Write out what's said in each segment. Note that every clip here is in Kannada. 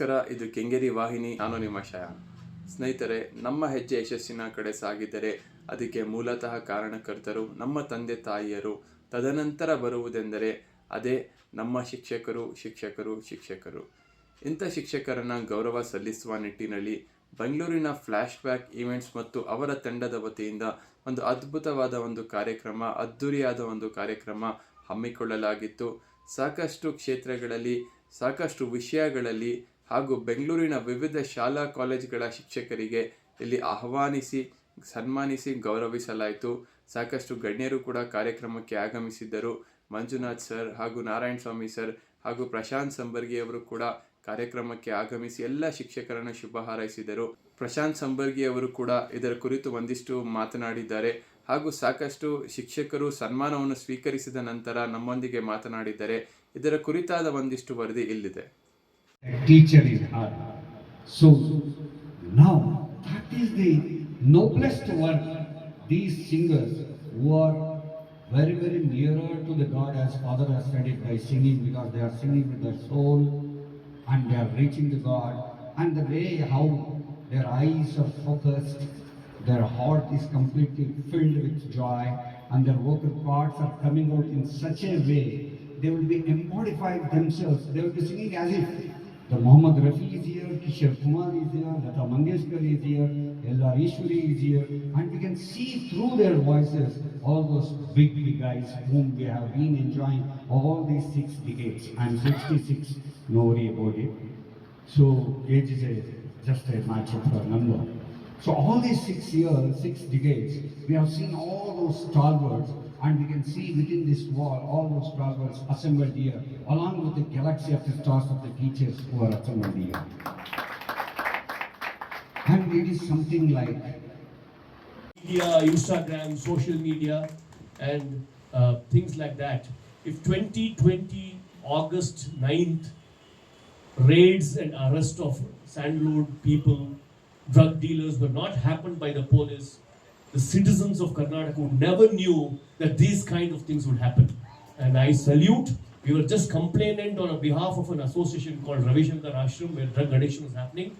ನಮಸ್ಕಾರ, ಇದು ಕೆಂಗೇರಿ ವಾಹಿನಿ. ನಾನು ನಿಮ್ಮ ಶಯಾನ್ ಸ್ನೇಹಿತರೆ, ನಮ್ಮ ಹೆಜ್ಜೆ ಯಶಸ್ಸಿನ ಕಡೆ ಸಾಗಿದರೆ ಅದಕ್ಕೆ ಮೂಲತಃ ಕಾರಣಕರ್ತರು ನಮ್ಮ ತಂದೆ ತಾಯಿಯರು. ತದನಂತರ ಬರುವುದೆಂದರೆ ಅದೇ ನಮ್ಮ ಶಿಕ್ಷಕರು ಶಿಕ್ಷಕರು ಶಿಕ್ಷಕರು. ಇಂಥ ಶಿಕ್ಷಕರನ್ನು ಗೌರವ ಸಲ್ಲಿಸುವ ನಿಟ್ಟಿನಲ್ಲಿ ಬೆಂಗಳೂರಿನ ಫ್ಲ್ಯಾಶ್ ಬ್ಯಾಕ್ ಈವೆಂಟ್ಸ್ ಮತ್ತು ಅವರ ತಂಡದ ವತಿಯಿಂದ ಒಂದು ಅದ್ಭುತವಾದ ಒಂದು ಕಾರ್ಯಕ್ರಮ, ಅದ್ಧೂರಿಯಾದ ಒಂದು ಕಾರ್ಯಕ್ರಮ ಹಮ್ಮಿಕೊಳ್ಳಲಾಗಿತ್ತು. ಸಾಕಷ್ಟು ಕ್ಷೇತ್ರಗಳಲ್ಲಿ, ಸಾಕಷ್ಟು ವಿಷಯಗಳಲ್ಲಿ ಹಾಗೂ ಬೆಂಗಳೂರಿನ ವಿವಿಧ ಶಾಲಾ ಕಾಲೇಜುಗಳ ಶಿಕ್ಷಕರಿಗೆ ಇಲ್ಲಿ ಆಹ್ವಾನಿಸಿ, ಸನ್ಮಾನಿಸಿ ಗೌರವಿಸಲಾಯಿತು. ಸಾಕಷ್ಟು ಗಣ್ಯರು ಕೂಡ ಕಾರ್ಯಕ್ರಮಕ್ಕೆ ಆಗಮಿಸಿದ್ದರು. ಮಂಜುನಾಥ್ ಸರ್ ಹಾಗೂ ನಾರಾಯಣ ಸ್ವಾಮಿ ಸರ್ ಹಾಗೂ ಪ್ರಶಾಂತ್ ಸಂಬರ್ಗಿ ಅವರು ಕೂಡ ಕಾರ್ಯಕ್ರಮಕ್ಕೆ ಆಗಮಿಸಿ ಎಲ್ಲ ಶಿಕ್ಷಕರನ್ನು ಶುಭ ಹಾರೈಸಿದರು. ಪ್ರಶಾಂತ್ ಸಂಬರ್ಗಿ ಅವರು ಕೂಡ ಇದರ ಕುರಿತು ಒಂದಿಷ್ಟು ಮಾತನಾಡಿದ್ದಾರೆ ಹಾಗೂ ಸಾಕಷ್ಟು ಶಿಕ್ಷಕರು ಸನ್ಮಾನವನ್ನು ಸ್ವೀಕರಿಸಿದ ನಂತರ ನಮ್ಮೊಂದಿಗೆ ಮಾತನಾಡಿದ್ದಾರೆ. ಇದರ ಕುರಿತಾದ ಒಂದಿಷ್ಟು ವರದಿ ಇಲ್ಲಿದೆ. A teacher is hard. So now that is the noblest work. These singers who are very, very nearer to the God as Father has said it by singing because they are singing with their soul and they are reaching the God. And the way how their eyes are focused, their heart is completely filled with joy, and their vocal parts are coming out in such a way they will be embodified themselves. They will be singing as if the Muhammad Rafi is here, Kishore Kumar is here, Lata Mangeshkar is here, L.R. Ishwari is here, and we can see through their voices all those big, big guys whom we have been enjoying all these six decades. I'm 66, no worry about it. So age is a, just a match of a number. So all these six years, six decades, we have seen all those stalwarts and we can see within this wall all those stalwarts assembled here along with the galaxy of the stars of the teachers who are assembled here. And it is something like media, Instagram, social media, and uh, things like that. If 2020 August 9th raids and arrest of sandalwood people, drug dealers were not happened by the police, the citizens of Karnataka would never knew that these kind of things would happen. And I salute. We were just complainant on behalf of an association called Ravishankar Ashram where drug addiction was happening.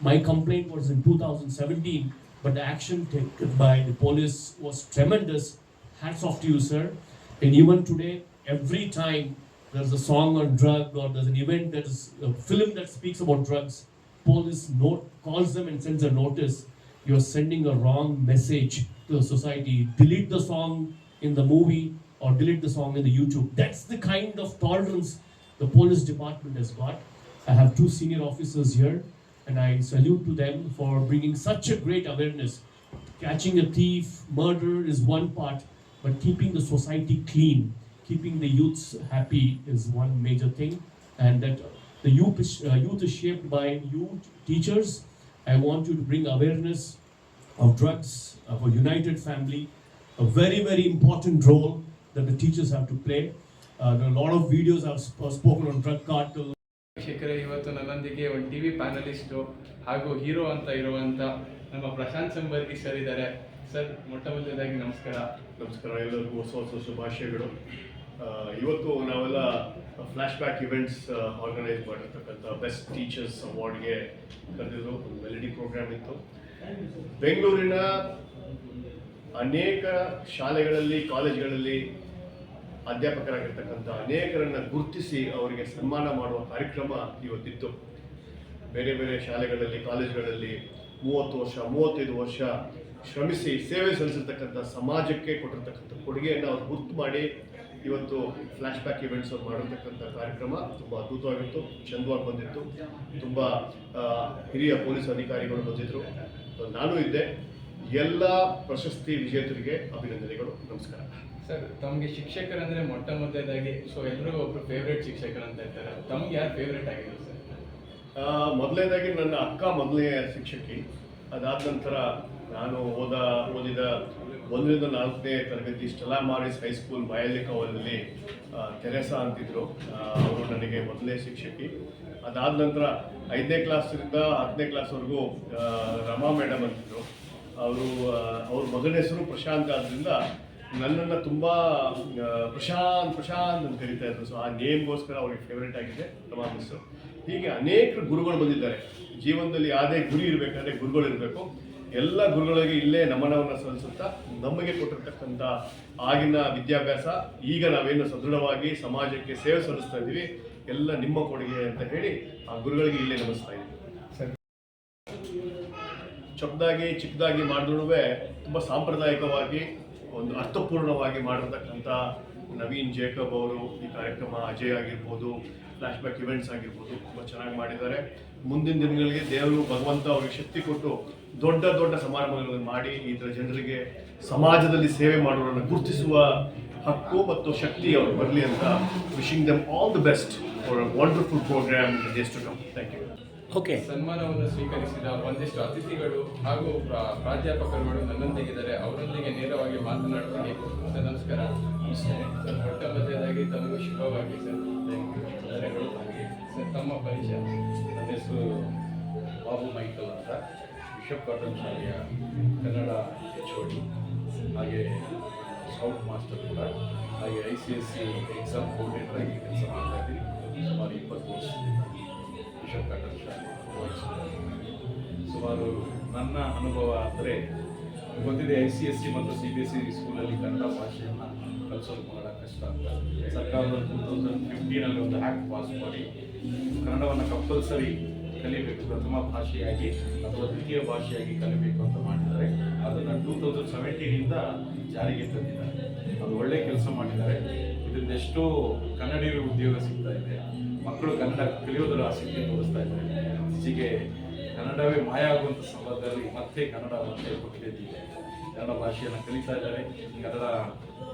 My complaint was in 2017, but the action taken by the police was tremendous. Hats off to you, sir. And even today, every time there's a song on drug or there's an event there's a film that speaks about drugs, police note calls them and sends a notice. You're sending a wrong message to the society. Delete the song in the movie or delete the song in the YouTube. That's the kind of tolerance the police department has got. I have two senior officers here, and I salute to them for bringing such a great awareness. Catching a thief, murder is one part, but keeping the society clean, keeping the youths happy is one major thing. And that the youth is, uh, youth is shaped by youth teachers. I want you to bring awareness of drugs, of a united family, a very, very important role that the teachers have to play. Uh, there are a lot of videos I've sp- spoken on drug cartel, ಶಿಕ್ಷಕರೇ ಇವತ್ತು ನನ್ನೊಂದಿಗೆ ಒಂದು ಟಿ ವಿ ಪ್ಯಾನಲಿಸ್ಟು ಹಾಗೂ ಹೀರೋ ಅಂತ ಇರುವಂಥ ನಮ್ಮ ಪ್ರಶಾಂತ್ ಸಂಬರ್ಗಿ ಸರ್ ಇದ್ದಾರೆ ಸರ್ ಮೊಟ್ಟ ಮೊದಲನೇದಾಗಿ ನಮಸ್ಕಾರ ನಮಸ್ಕಾರ ಎಲ್ಲರಿಗೂ ಹೊಸ ಹೊಸ ಶುಭಾಶಯಗಳು ಇವತ್ತು ನಾವೆಲ್ಲ ಫ್ಲ್ಯಾಶ್ ಬ್ಯಾಕ್ ಇವೆಂಟ್ಸ್ ಆರ್ಗನೈಸ್ ಮಾಡಿರ್ತಕ್ಕಂಥ ಬೆಸ್ಟ್ ಟೀಚರ್ಸ್ ಅವಾರ್ಡ್ಗೆ ಕರೆದಿದ್ರು, ಒಂದು ಮೆಲಡಿ ಪ್ರೋಗ್ರಾಮ್ ಇತ್ತು. ಬೆಂಗಳೂರಿನ ಅನೇಕ ಶಾಲೆಗಳಲ್ಲಿ, ಕಾಲೇಜ್ಗಳಲ್ಲಿ ಅಧ್ಯಾಪಕರಾಗಿರ್ತಕ್ಕಂಥ ಅನೇಕರನ್ನು ಗುರುತಿಸಿ ಅವರಿಗೆ ಸನ್ಮಾನ ಮಾಡುವ ಕಾರ್ಯಕ್ರಮ ಇವತ್ತಿತ್ತು. ಬೇರೆ ಬೇರೆ ಶಾಲೆಗಳಲ್ಲಿ, ಕಾಲೇಜುಗಳಲ್ಲಿ ಮೂವತ್ತು ವರ್ಷ, ಮೂವತ್ತೈದು ವರ್ಷ ಶ್ರಮಿಸಿ ಸೇವೆ ಸಲ್ಲಿಸಿರ್ತಕ್ಕಂಥ ಸಮಾಜಕ್ಕೆ ಕೊಟ್ಟಿರ್ತಕ್ಕಂಥ ಕೊಡುಗೆಯನ್ನು ಅವ್ರು ಗುರ್ತು ಮಾಡಿ ಇವತ್ತು ಫ್ಲ್ಯಾಶ್ ಬ್ಯಾಕ್ ಇವೆಂಟ್ಸ್ ಅವ್ರು ಮಾಡಿರ್ತಕ್ಕಂಥ ಕಾರ್ಯಕ್ರಮ ತುಂಬ ಅದ್ಭುತವಾಗಿತ್ತು ಚಂದವಾಗಿ ಬಂದಿತ್ತು. ತುಂಬ ಹಿರಿಯ ಪೊಲೀಸ್ ಅಧಿಕಾರಿಗಳು ಬಂದಿದ್ದರು ನಾನು ಇದ್ದೆ ಎಲ್ಲ ಪ್ರಶಸ್ತಿ ವಿಜೇತರಿಗೆ ಅಭಿನಂದನೆಗಳು. ನಮಸ್ಕಾರ. ಸರ್ ತಮಗೆ ಶಿಕ್ಷಕರಂದ್ರೆ ಮೊಟ್ಟ ಮೊದಲೇದಾಗಿ ಸೊ ಎಲ್ರಿಗೂ ಒಬ್ರು ಫೇವ್ರೇಟ್ ಶಿಕ್ಷಕರು ಅಂತ ಇರ್ತಾರೆ. ತಮ್ಗೆ ಯಾರು ಫೇವ್ರೇಟ್ ಆಗಿದ್ರು ಸರ್? ಮೊದಲನೇದಾಗಿ ನನ್ನ ಅಕ್ಕ ಮೊದಲನೇ ಶಿಕ್ಷಕಿ. ಅದಾದ ನಂತರ ನಾನು ಓದ, ಓದಿದ ಒಂದರಿಂದ ನಾಲ್ಕನೇ ತರಗತಿ ಸ್ಟೆಲಾ ಮಾರಿಸ್ ಹೈಸ್ಕೂಲ್ ಬಯಲಿ ಕಾವಲಲ್ಲಿ ತೆರೆಸಾ ಅಂತಿದ್ರು. ಅವರು ನನಗೆ ಮೊದಲನೇ ಶಿಕ್ಷಕಿ. ಅದಾದ ನಂತರ ಐದನೇ ಕ್ಲಾಸಿಂದ ಹತ್ತನೇ ಕ್ಲಾಸ್ವರೆಗೂ ರಮಾ ಮೇಡಮ್ ಅಂತಿದ್ರು. ಅವರು ಅವ್ರ ಮಗನ ಹೆಸರು ಪ್ರಶಾಂತ್ ಆದ್ದರಿಂದ ನನ್ನನ್ನು ತುಂಬ ಪ್ರಶಾಂತ್ ಪ್ರಶಾಂತ್ ಅಂತ ಕರಿತಾ ಇದ್ರು. ಸೊ ಆ ನೇಮ್ಗೋಸ್ಕರ ಅವ್ರಿಗೆ ಫೇವ್ರೇಟ್ ಆಗಿದೆ ಮಿಸ್ಸು ಹೀಗೆ ಅನೇಕ ಗುರುಗಳು ಬಂದಿದ್ದಾರೆ. ಜೀವನದಲ್ಲಿ ಯಾವುದೇ ಗುರಿ ಇರಬೇಕಾದ್ರೆ ಗುರುಗಳು ಇರಬೇಕು ಎಲ್ಲ ಗುರುಗಳಿಗೆ ಇಲ್ಲೇ ನಮನವನ್ನು ಸಲ್ಲಿಸುತ್ತಾ ನಮಗೆ ಕೊಟ್ಟಿರ್ತಕ್ಕಂಥ ಆಗಿನ ವಿದ್ಯಾಭ್ಯಾಸ ಈಗ ನಾವೇನು ಸದೃಢವಾಗಿ ಸಮಾಜಕ್ಕೆ ಸೇವೆ ಸಲ್ಲಿಸ್ತಾ ಇದ್ದೀವಿ ಎಲ್ಲ ನಿಮ್ಮ ಕೊಡುಗೆ ಅಂತ ಹೇಳಿ ಆ ಗುರುಗಳಿಗೆ ಇಲ್ಲೇ ನಮಿಸ್ತಾ ಇದ್ದೀವಿ. ಚೊಕ್ಕದಾಗಿ ಚಿಕ್ಕದಾಗಿ ಮಾಡಿದ್ರು ತುಂಬ ಸಾಂಪ್ರದಾಯಿಕವಾಗಿ ಒಂದು ಅರ್ಥಪೂರ್ಣವಾಗಿ ಮಾಡಿರ್ತಕ್ಕಂಥ ನವೀನ್ ಜೇಕಬ್ ಅವರು ಈ ಕಾರ್ಯಕ್ರಮ ಅಜಯ್ ಆಗಿರ್ಬೋದು ಫ್ಲಾಶ್ ಬ್ಯಾಕ್ ಇವೆಂಟ್ಸ್ ಆಗಿರ್ಬೋದು ತುಂಬ ಚೆನ್ನಾಗಿ ಮಾಡಿದ್ದಾರೆ. ಮುಂದಿನ ದಿನಗಳಿಗೆ ದೇವರು ಭಗವಂತ ಅವರಿಗೆ ಶಕ್ತಿ ಕೊಟ್ಟು ದೊಡ್ಡ ದೊಡ್ಡ ಸಮಾರಂಭಗಳನ್ನು ಮಾಡಿ ಈ ಥರ ಜನರಿಗೆ ಸಮಾಜದಲ್ಲಿ ಸೇವೆ ಮಾಡೋರನ್ನು ಗುರುತಿಸುವ ಹಕ್ಕು ಮತ್ತು ಶಕ್ತಿ ಅವ್ರು ಬರಲಿ ಅಂತ wishing them all the best for wonderful program to come thank you Okay. ಸನ್ಮಾನವನ್ನು ಸ್ವೀಕರಿಸಿದ ಒಂದಿಷ್ಟು ಅತಿಥಿಗಳು ಹಾಗೂ ಪ್ರಾ- ಪ್ರಾಧ್ಯಾಪಕರುಗಳು ನನ್ನೊಂದಿಗಿದ್ದಾರೆ. ಅವರೊಂದಿಗೆ ನೇರವಾಗಿ ಮಾತನಾಡ್ತೀನಿ ಸರ್ ನಮಸ್ಕಾರ. ಸರ್ ಮೊಟ್ಟ ಮೊದಲನೇದಾಗಿ ತಮಗೂ ಶುಭವಾಗಿ ಸರ್. ಸರ್ ತಮ್ಮ ಪರಿಚಯ. ನನ್ನ ಹೆಸರು ಬಾಬು ಮೈಕಲ್ ಅಂತ. ಬಿಷಪ್ ಕಾಟನ್ ಶಾಲೆಯ ಕನ್ನಡ ಎಚ್ ಡಿ ಹಾಗೆ ಸ್ಕೌಟ್ ಮಾಸ್ಟರ್ ಕೂಡ. ಹಾಗೆ I C S C exam coordinator ಆಗಿ ಕೆಲಸ ಮಾಡ್ತಾ ಇದ್ದೀನಿ. ಸುಮಾರು ಇಪ್ಪತ್ತು ವರ್ಷ ಸುಮಾರು ನನ್ನ ಅನುಭವ ಅಂದರೆ ಗೊತ್ತಿದೆ ಐ ಸಿ ಎಸ್ ಸಿ ಮತ್ತು ಸಿ ಬಿ ಎಸ್ ಸಿ ಸ್ಕೂಲಲ್ಲಿ ಕನ್ನಡ ಭಾಷೆಯನ್ನು ಕಲಿಸೋದು ಬಹಳ ಕಷ್ಟ ಅಂತ. ಸರ್ಕಾರದ ಟೂ ತೌಸಂಡ್ ಫಿಫ್ಟೀನಲ್ಲಿ ಒಂದು ಆ್ಯಕ್ಟ್ ಪಾಸ್ ಮಾಡಿ ಕನ್ನಡವನ್ನು ಕಂಪಲ್ಸರಿ ಕಲಿಬೇಕು, ಪ್ರಥಮ ಭಾಷೆಯಾಗಿ ಅಥವಾ ದ್ವಿತೀಯ ಭಾಷೆಯಾಗಿ ಕಲಿಬೇಕು ಅಂತ ಮಾಡಿದ್ದಾರೆ. ಅದನ್ನು ಟೂ ತೌಸಂಡ್ ಸೆವೆಂಟೀನಿಂದ ಜಾರಿಗೆ ತಂದಿದ್ದಾರೆ. ಅದು ಒಳ್ಳೆಯ ಕೆಲಸ ಮಾಡಿದ್ದಾರೆ. ಇದರಿಂದ ಎಷ್ಟೋ ಕನ್ನಡಿಗರು ಉದ್ಯೋಗ ಸಿಗ್ತಾ ಇದೆ. ಮಕ್ಕಳು ಕನ್ನಡ ಕಲಿಯೋದರ ಆಸಕ್ತಿ ತೋರಿಸ್ತಾ ಇದ್ದಾರೆ. ಇತ್ತೀಚೆಗೆ ಕನ್ನಡವೇ ಮಾಯ ಆಗುವಂಥ ಸಂದರ್ಭದಲ್ಲಿ ಮತ್ತೆ ಕನ್ನಡ ಕೊಟ್ಟಿದ್ದೀವಿ ಕನ್ನಡ ಭಾಷೆಯನ್ನು ಕಲಿತಾ ಇದ್ದಾರೆ. ಕನ್ನಡ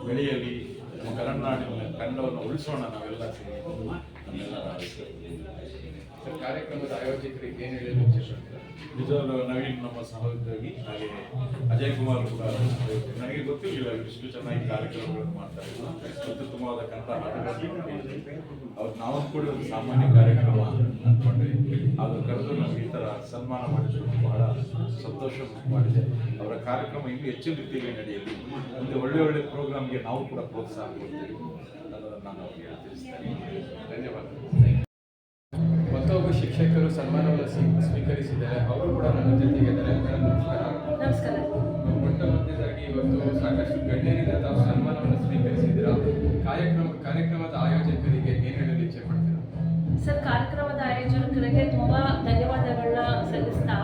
ಬೆಳೆಯಲಿ ನಮ್ಮ ಕನ್ನಡನಾಡಿನ ಕನ್ನಡವನ್ನು ಉಳಿಸೋಣ ನಾವೆಲ್ಲ ಸೇರಿ. ಕಾರ್ಯಕ್ರಮದ ಆಯೋಜಕರಿಗೆ ಏನು ಇಚ್ಛಿಸುತ್ತೀರಾ ನಿಜವಾಗ್ಲೂ ನವೀನ್ ನಮ್ಮ ಸಹೋದ್ಯೋಗಿ, ಹಾಗೆ ಅಜಯ್ ಕುಮಾರ್ ಕೂಡ ನನಗೆ ಗೊತ್ತಿರಲಿಲ್ಲ ಇಷ್ಟು ಚೆನ್ನಾಗಿ ಕಾರ್ಯಕ್ರಮಗಳನ್ನು ಮಾಡ್ತಾರೆ ಅತ್ಯುತ್ತಮವಾದ ಕನ್ನಡ ಹಾಡುಗಳಲ್ಲಿ ಅವ್ರು ನಾವು ಕೂಡ ಒಂದು ಸಾಮಾನ್ಯ ಕಾರ್ಯಕ್ರಮ ಅಂದ್ಕೊಂಡ್ವಿ ಅದು ಕರೆದು ನಮ್ಗೆ ಈ ಥರ ಸನ್ಮಾನ ಮಾಡಿದ್ರು ಬಹಳ ಸಂತೋಷ ಮಾಡಿದೆ. ಅವರ ಕಾರ್ಯಕ್ರಮ ಇನ್ನೂ ಹೆಚ್ಚಿನ ರೀತಿಯಲ್ಲಿ ನಡೆಯಲಿ. ಮುಂದೆ ಒಳ್ಳೆ ಒಳ್ಳೆ ಪ್ರೋಗ್ರಾಮ್ಗೆ ನಾವು ಕೂಡ ಪ್ರೋತ್ಸಾಹ ಕೊಡ್ತೀವಿ. ಅನ್ನೋದನ್ನು ನಾನು ಅವರಿಗೆ ತಿಳಿಸ್ತೇನೆ. ಮತ್ತೊಬ್ಬ ಶಿಕ್ಷಕರು ಸನ್ಮಾನವನ್ನು ಸ್ವೀ- ಸ್ವೀಕರಿಸಿದ್ದಾರೆ ಅವರು ಕೂಡ ನನ್ನ ಜೊತೆಗಿದ್ದಾರೆ ನಮಸ್ಕಾರ. ಮೊಟ್ಟ ಮೊದಲನೇದಾಗಿ ಇವತ್ತು ಸಾಕಷ್ಟು ಗಣ್ಯರಿಂದ ತಾವು ಸನ್ಮಾನವನ್ನು ಸ್ವೀಕರಿಸಿದ್ದೀರಾ? ಕಾರ್ಯಕ್ರಮ ಕಾರ್ಯಕ್ರಮದ ಆಯೋಜಕರಿಗೆ ಏನು ಹೇಳಲು ಇಚ್ಛೆ ಪಡ್ತೀರಾ? ಸರ್ ಕಾರ್ಯಕ್ರಮದ ಆಯೋಜಕರಿಗೆ ತುಂಬ ಧನ್ಯವಾದಗಳನ್ನ ಸಲ್ಲಿಸ್ತಾ.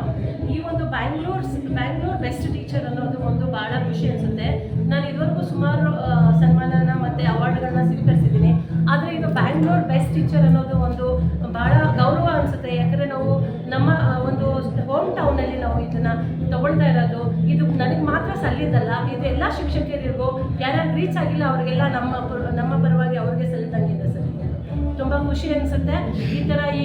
ಈ ಒಂದು ಬ್ಯಾಂಗ್ಳೂರ್ ಬ್ಯಾಂಗ್ಳೂರ್ ಬೆಸ್ಟ್ ಟೀಚರ್ ಅನ್ನೋದು ಒಂದು ಬಹಳ ಖುಷಿ ಅನಿಸುತ್ತೆ. ನಾನು ಇದುವರೆಗೂ ಸುಮಾರು ಸನ್ಮಾನನ ಮತ್ತೆ ಅವಾರ್ಡ್ಗಳನ್ನ ಸ್ವೀಕರಿಸಿದ್ದೀನಿ. ಆದರೆ ಇದು ಬ್ಯಾಂಗ್ಳೂರ್ ಬೆಸ್ಟ್ ಟೀಚರ್ ಅನ್ನೋದು ಒಂದು ಗೌರವ ಅನಿಸುತ್ತೆ ಯಾಕಂದರೆ ನಾವು ನಮ್ಮ ಒಂದು ಹೋಮ್ ಟೌನಲ್ಲಿ ನಾವು ಇದನ್ನ ತಗೊಳ್ತಾ ಇರೋದು, ಇದು ನನಗೆ ಮಾತ್ರ ಸಲ್ಲಿದ್ದಲ್ಲ. ಇದು ಎಲ್ಲ ಶಿಕ್ಷಕಿಯರಿಗೂ, ಯಾರ್ಯಾರು ರೀಚ್ ಆಗಿಲ್ಲ, ಅವರಿಗೆಲ್ಲ ನಮ್ಮ ನಮ್ಮ ಪರವಾಗಿ ಅವ್ರಿಗೆ ಸಲ್ಲಿದಂಗಿದೆ ಸರ್. ತುಂಬಾ ಖುಷಿ ಅನಿಸುತ್ತೆ. ಈ ಥರ ಈ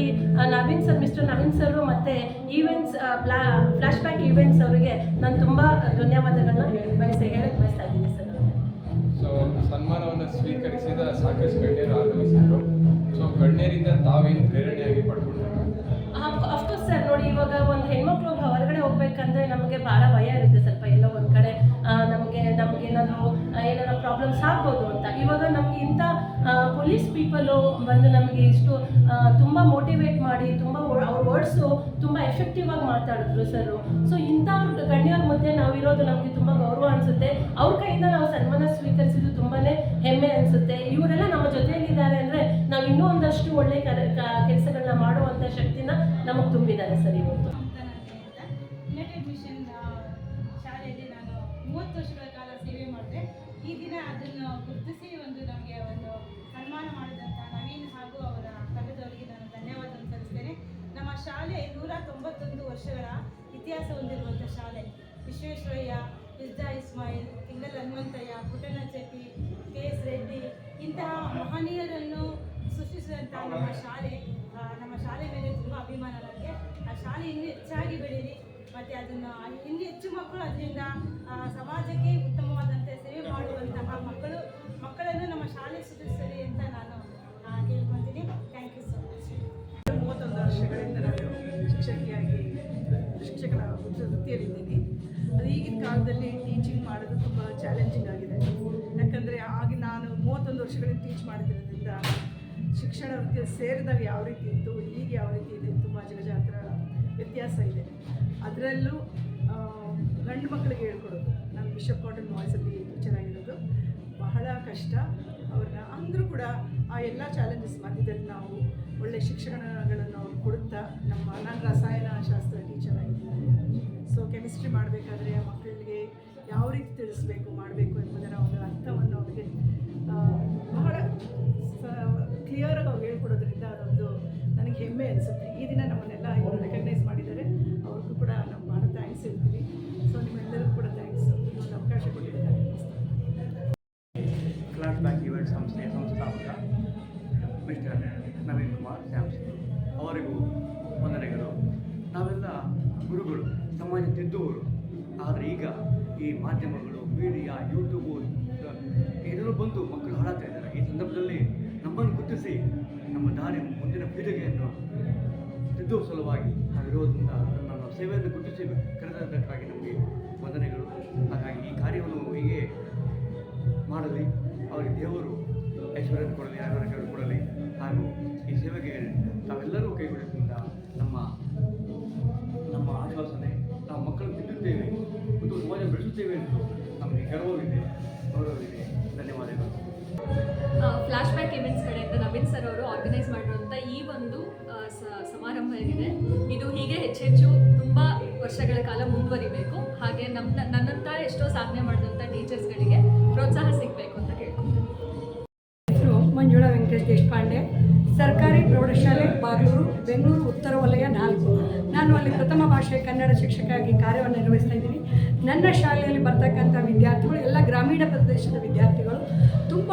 Naveen sir, mister Naveen sir ಮತ್ತು ಈವೆಂಟ್ಸ್ ಫ್ಲಾಶ್ ಬ್ಯಾಕ್ ಈವೆಂಟ್ಸ್ ಅವರಿಗೆ ನಾನು ತುಂಬ ಧನ್ಯವಾದಗಳನ್ನ ಬಯಸಿ ಹೇಳಕ್ಕೆ ಬಯಸ್ತಾ ಇದ್ದೀನಿ ಸರ್. ಸೊ ಸನ್ಮಾನವನ್ನು ಸ್ವೀಕರಿಸಿದ ಸಾಕಷ್ಟು ತಾವೇನು ಪ್ರೇರಣೆಯಾಗಿ ಪಡ್ಕೊಂಡ್ರು ಅಫ್ಕೋರ್ಸ್ ಸರ್ ನೋಡಿ ಇವಾಗ ಒಂದು ಹೆಣ್ಮಕ್ಳು ಹೊರಗಡೆ ಹೋಗ್ಬೇಕಂದ್ರೆ ನಮಗೆ ಭಾಳ ಭಯ ಇರುತ್ತೆ ಸ್ವಲ್ಪ ಎಲ್ಲೋ ಒಂದು ಕಡೆ ನಮಗೆ, ನಮ್ಗೆ ಏನಾದರೂ ಏನಾದ್ರು ಪ್ರಾಬ್ಲಮ್ಸ್ ಆಗ್ಬೋದು ಅಂತ. ಇವಾಗ ನಮ್ಗೆ ಇಂಥ ಪೊಲೀಸ್ ಪೀಪಲು ಬಂದು ನಮಗೆ ಇಷ್ಟು ತುಂಬ ಮೋಟಿವೇಟ್ ಮಾಡಿ, ತುಂಬ ವರ್ಡ್ಸು ತುಂಬ ಎಫೆಕ್ಟಿವ್ ಆಗಿ ಮಾತಾಡಿದ್ರು ಸರ್ ಸೊ ಇಂಥವ್ರ ಗಣ್ಯರ ಮಧ್ಯೆ ನಾವಿರೋದು ನಮಗೆ ತುಂಬ ಗೌರವ ಅನಿಸುತ್ತೆ. ಅವ್ರ ಕೈಯಿಂದ ನಾವು ಸನ್ಮಾನ ಸ್ವೀಕರಿಸಿದ್ದು ತುಂಬಾ ಹೆಮ್ಮೆ ಅನಿಸುತ್ತೆ. ಇವರೆಲ್ಲ ನಮ್ಮ ಜೊತೆಯಲ್ಲಿದ್ದಾರೆ ಅಂದರೆ ನಾವು ಇನ್ನೂ ಒಂದಷ್ಟು ಒಳ್ಳೆ ಕೆಲಸಗಳನ್ನ ಮಾಡುವಂಥ ಶಕ್ತಿನ ನಮಗೆ ತುಂಬಿದ್ದಾರೆ ಸರ್ ಇವತ್ತು. ಮೂವತ್ತು ವರ್ಷಗಳ ಕಾಲ ಸೇವೆ ಮಾಡಿದೆ. ಈ ದಿನ ಅದನ್ನು ಗುರುತಿಸಿ ಒಂದು ನಮಗೆ ಒಂದು ಸನ್ಮಾನ ಮಾಡಿದಂಥ ಶಾಲೆ ನೂರ ತೊಂಬತ್ತೊಂದು ವರ್ಷಗಳ ಇತಿಹಾಸ ಹೊಂದಿರುವಂಥ ಶಾಲೆ. ವಿಶ್ವೇಶ್ವರಯ್ಯ ಇರ್ಜಾ ಇಸ್ಮಾಯಿಲ್ ಕಿಂಗಲ್ ಹನುಮಂತಯ್ಯ ಪುಟನ ಚೆಟ್ಟಿ, ಕೆ ಎಸ್ ರೆಡ್ಡಿ ಇಂತಹ ಮಹನೀಯರನ್ನು ಸೃಷ್ಟಿಸಿದಂಥ ನಮ್ಮ ಶಾಲೆ ನಮ್ಮ ಶಾಲೆ ಮೇಲೆ ತುಂಬ ಅಭಿಮಾನ ನನಗೆ ಆ ಶಾಲೆ ಇನ್ನೂ ಹೆಚ್ಚಾಗಿ ಬೆಳೀರಿ. ಮತ್ತು ಅದನ್ನು ಇನ್ನೂ ಹೆಚ್ಚು ಮಕ್ಕಳು ಅದರಿಂದ ಸಮಾಜಕ್ಕೆ ಉತ್ತಮವಾದಂಥ ಟೀಚ್ ಮಾಡ್ತಿರೋದ್ರಿಂದ ಶಿಕ್ಷಣ ಸೇರಿದಾಗ ಯಾವ ರೀತಿ ಇತ್ತು, ಈಗ ಯಾವ ರೀತಿ ಇದೆ ತುಂಬ ಜಗಜಾತ್ರ ವ್ಯತ್ಯಾಸ ಇದೆ. ಅದರಲ್ಲೂ ಗಂಡು ಮಕ್ಕಳಿಗೆ ಹೇಳ್ಕೊಡೋದು. ನಾನು ಬಿಷಪ್ ಕಾಟನ್ ವಾಯ್ಸಲ್ಲಿ ಟೀಚರ್ ಆಗಿರೋದು ಬಹಳ ಕಷ್ಟ. ಅವ್ರನ್ನ ಅಂದರೂ ಕೂಡ ಆ ಎಲ್ಲ ಚಾಲೆಂಜಸ್ ಮಧ್ಯದಲ್ಲಿ ನಾವು ಒಳ್ಳೆ ಶಿಕ್ಷಣಗಳನ್ನು ಅವ್ರು ಕೊಡುತ್ತಾ ನಮ್ಮ ನಾನು ರಸಾಯನ ಶಾಸ್ತ್ರ ಟೀಚರ್ ಆಗಿದ್ದೀನಿ ಸೊ ಕೆಮಿಸ್ಟ್ರಿ ಮಾಡಬೇಕಾದ್ರೆ ಮಕ್ಕಳಿಗೆ ಯಾವ ರೀತಿ ತಿಳಿಸ್ಬೇಕು, ಮಾಡಬೇಕು ಎಂಬುದರ ಒಂದು ಅರ್ಥವನ್ನು ಅವರಿಗೆ ಬಹಳ ಕ್ಲಿಯರಾಗಿ ಅವ್ರು ಹೇಳ್ಕೊಡೋದ್ರಿಂದ ಅದೊಂದು ನನಗೆ ಹೆಮ್ಮೆ ಅನಿಸುತ್ತೆ. ಈ ದಿನ ನಮ್ಮನ್ನೆಲ್ಲ ಗುರುತಿಸಿ ನಮ್ಮ ದಾರಿ ಮುಂದಿನ ಪೀಳಿಗೆಯನ್ನು ತಿದ್ದುವ ಸಲುವಾಗಿ ನಾವಿರೋದ್ರಿಂದ ನಮ್ಮ ಸೇವೆಯನ್ನು ಗುರುತಿಸಿ ಕರೆದಕ್ಕಾಗಿ ನಮಗೆ ವಂದನೆಗಳು. ಹಾಗಾಗಿ ಈ ಕಾರ್ಯವನ್ನು ಹೀಗೆ ಮಾಡಲಿ, ಅವರಿಗೆ ದೇವರು ಐಶ್ವರ್ಯ ಕೊಡಲಿ ಆರೋಗ್ಯ ಕೊಡಲಿ. ಹಾಗೂ ಈ ಸೇವೆಗೆ ತಾವೆಲ್ಲರೂ ಕೈಗೊಳ್ಳೋದ್ರಿಂದ ನಮ್ಮ ನಮ್ಮ ಆಶ್ವಾಸನೆ, ನಾವು ಮಕ್ಕಳನ್ನು ತಿದ್ದುತ್ತೇವೆ ಮತ್ತು ಸಮಾಜ ಬೆಳೆಸುತ್ತೇವೆ ಎಂದು ನಮಗೆ ಗರ್ವವಿದೆ, ಗೌರವವಿದೆ. ಧನ್ಯವಾದಗಳು. ಫ್ಲಾಶ್ ಬ್ಯಾಕ್ ಇವೆಂಟ್ಸ್ ಕಡೆಯಿಂದ ನವೀನ್ ಸರ್ ಅವರು ಆರ್ಗನೈಸ್ ಮಾಡಿರುವಂಥ ಈ ಒಂದು ಸಮಾರಂಭ ಏನಿದೆ ಇದು ಹೀಗೆ ಹೆಚ್ಚೆಚ್ಚು ತುಂಬ ವರ್ಷಗಳ ಕಾಲ ಮುಂದುವರಿಬೇಕು. ಹಾಗೆ ನಮ್ಮ ನನ್ನಂಥ ಎಷ್ಟೋ ಸಾಧನೆ ಮಾಡಿದಂಥ ಟೀಚರ್ಸ್ಗಳಿಗೆ ಪ್ರೋತ್ಸಾಹ ಸಿಗಬೇಕು ಅಂತ ಕೇಳ್ಕೊತೀನಿ. ಹೆಸರು ಮಂಜುಳಾ ವೆಂಕಟೇಶ್ ದೇಶಪಾಂಡೆ ಸರ್ಕಾರಿ ಪ್ರೌಢಶಾಲೆ, ಬಾಗಲೂರು, ಬೆಂಗಳೂರು, ಉತ್ತರ ವಲಯ ನಾಲ್ಕು. ನಾನು ಅಲ್ಲಿ ಪ್ರಥಮ ಭಾಷೆ ಕನ್ನಡ ಶಿಕ್ಷಕಿಯಾಗಿ ಕಾರ್ಯವನ್ನು ನಿರ್ವಹಿಸ್ತಾ ಇದ್ದೀನಿ. ನನ್ನ ಶಾಲೆಯಲ್ಲಿ ಬರ್ತಕ್ಕಂಥ ವಿದ್ಯಾರ್ಥಿಗಳು, ಎಲ್ಲ ಗ್ರಾಮೀಣ ಪ್ರದೇಶದ ವಿದ್ಯಾರ್ಥಿಗಳು, ತುಂಬ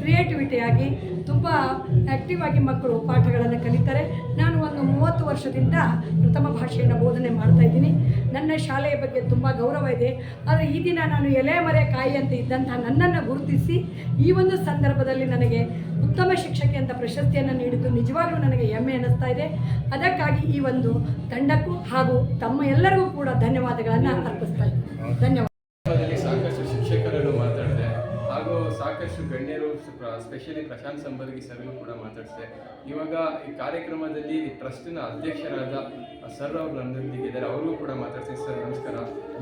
ಕ್ರಿಯೇಟಿವಿಟಿಯಾಗಿ ತುಂಬ ಆ್ಯಕ್ಟಿವ್ ಆಗಿ ಮಕ್ಕಳು ಪಾಠಗಳನ್ನು ಕಲಿತಾರೆ. ನಾನು ಒಂದು ಮೂವತ್ತು ವರ್ಷದಿಂದ ಪ್ರಥಮ ಭಾಷೆಯನ್ನು ಬೋಧನೆ ಮಾಡ್ತಾ ಇದ್ದೀನಿ. ನನ್ನ ಶಾಲೆಯ ಬಗ್ಗೆ ತುಂಬ ಗೌರವ ಇದೆ. ಆದರೆ ಈ ದಿನ ನಾನು ಎಲೆ ಮರೆ ಕಾಯಿ ಅಂತ ಇದ್ದಂಥ ನನ್ನನ್ನು ಗುರುತಿಸಿ ಈ ಒಂದು ಸಂದರ್ಭದಲ್ಲಿ ನನಗೆ ಉತ್ತಮ ಶಿಕ್ಷಕಿ ಅಂತ ಪ್ರಶಸ್ತಿಯನ್ನು ನೀಡಿದ್ದು ನಿಜವಾಗ್ಲೂ ನನಗೆ ಹೆಮ್ಮೆ ಅನ್ನಿಸ್ತಾ ಇದೆ. ಅದಕ್ಕಾಗಿ ಈ ಒಂದು ತಂಡಕ್ಕೂ ಹಾಗೂ ತಮ್ಮ ಎಲ್ಲರಿಗೂ ಕೂಡ ಧನ್ಯವಾದಗಳನ್ನು ಅರ್ಪಿಸ್ತಾ ಇದ್ದೀನಿ. ಧನ್ಯವಾದ. ಸಾಕಷ್ಟು ಗಣ್ಯರು ಸ್ಪೆಷಲಿ ಪ್ರಶಾಂತ್ ಸಂಬರ್ಗಿ ಸರ್ಗೂ ಕೂಡ ಮಾತಾಡಿಸಿದೆ. ಇವಾಗ ಈ ಕಾರ್ಯಕ್ರಮದಲ್ಲಿ ಟ್ರಸ್ಟಿನ ಅಧ್ಯಕ್ಷರಾದ ಸರ್ ಅವರು ನನ್ನೊಂದಿಗೆ ಇದ್ದಾರೆ. ಅವ್ರಿಗೂ ಕೂಡ ಮಾತಾಡ್ತೀನಿ ಸರ್ ನಮಸ್ಕಾರ.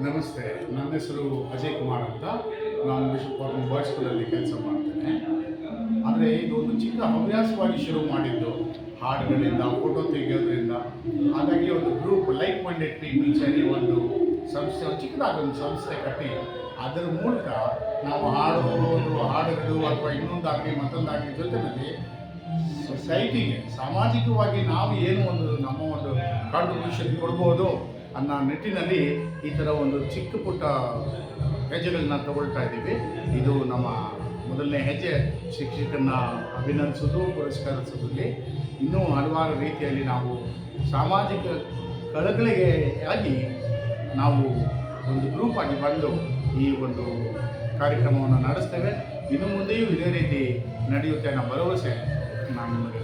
ನಮಸ್ತೆ. ನನ್ನ ಹೆಸರು ಅಜಯ್ ಕುಮಾರ್ ಅಂತ. ನಾನು ಕಾಟನ್ ಬಾಯ್ಸ್ ಸ್ಕೂಲಲ್ಲಿ ಕೆಲಸ ಮಾಡ್ತೇನೆ. ಆದರೆ ಇದು ಒಂದು ಚಿಕ್ಕ ಹವ್ಯಾಸವಾಗಿ ಶುರು ಮಾಡಿದ್ದು ಹಾಡುಗಳಿಂದ ಫೋಟೋ ತೆಗೆಯೋದ್ರಿಂದ. ಹಾಗಾಗಿ ಒಂದು ಗ್ರೂಪ್ ಲೈಕ್ ಮೈಂಡೆಡ್ ಟೀಚರಿ ಒಂದು ಸಂಸ್ಥೆ, ಒಂದು ಚಿಕ್ಕದಾಗಿ ಒಂದು ಸಂಸ್ಥೆ ಕಟ್ಟಿ, ಅದರ ಮೂಲಕ ನಾವು ಹಾಡುವುದು ಹಾಡುಗಳು ಅಥವಾ ಇನ್ನೊಂದಾಗಲಿ ಮತ್ತೊಂದಾಗಲಿ ಜೊತೆಯಲ್ಲಿ ಸೊಸೈಟಿಗೆ ಸಾಮಾಜಿಕವಾಗಿ ನಾವು ಏನು ಒಂದು ನಮ್ಮ ಒಂದು ಕಾಂಟ್ರಿಬ್ಯೂಷನ್ ಕೊಡ್ಬೋದು ಅನ್ನೋ ನಿಟ್ಟಿನಲ್ಲಿ ಈ ಥರ ಒಂದು ಚಿಕ್ಕ ಪುಟ್ಟ ಹೆಜ್ಜೆಗಳನ್ನ ತಗೊಳ್ತಾ ಇದ್ದೀವಿ. ಇದು ನಮ್ಮ ಮೊದಲನೇ ಹೆಜ್ಜೆ. ಶಿಕ್ಷಕರನ್ನ ಅಭಿನಂದಿಸೋದು ಪುರಸ್ಕರಿಸೋದ್ರಲ್ಲಿ ಇನ್ನೂ ಹಲವಾರು ರೀತಿಯಲ್ಲಿ ನಾವು ಸಾಮಾಜಿಕ ಕಳಕಳಿಗೆ ಆಗಿ ನಾವು ಒಂದು ಗ್ರೂಪಾಗಿ ಬಂದು ಈ ಒಂದು ಕಾರ್ಯಕ್ರಮವನ್ನು ನಡೆಸ್ತೇವೆ. ಇನ್ನು ಮುಂದೆಯೂ ಇದೇ ರೀತಿ ನಡೆಯುತ್ತೆ ಅನ್ನೋ ಭರವಸೆ ನಾನು ನಿಮಗೆ